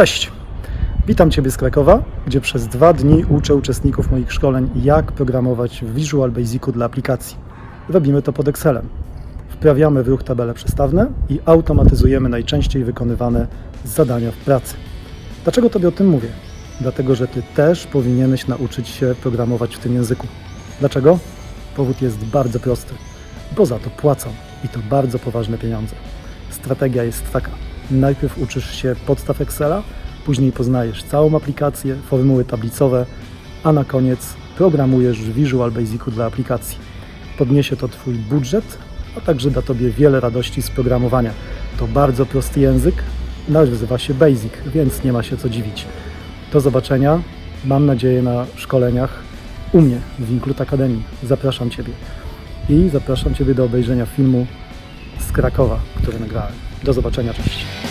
Cześć! Witam Ciebie z Krakowa, gdzie przez dwa dni uczę uczestników moich szkoleń, jak programować w Visual Basicu dla aplikacji. Robimy to pod Excelem. Wprawiamy w ruch tabele przestawne i automatyzujemy najczęściej wykonywane zadania w pracy. Dlaczego Tobie o tym mówię? Dlatego, że Ty też powinieneś nauczyć się programować w tym języku. Dlaczego? Powód jest bardzo prosty. Bo za to płacą i to bardzo poważne pieniądze. Strategia jest taka. Najpierw uczysz się podstaw Excela, później poznajesz całą aplikację, formuły tablicowe, a na koniec programujesz w Visual Basicu dla aplikacji. Podniesie to Twój budżet, a także da Tobie wiele radości z programowania. To bardzo prosty język, nazywa się Basic, więc nie ma się co dziwić. Do zobaczenia, mam nadzieję, na szkoleniach u mnie w Include Academy. Zapraszam Ciebie. I zapraszam Ciebie do obejrzenia filmu z Krakowa, który nagrałem. Do zobaczenia, cześć.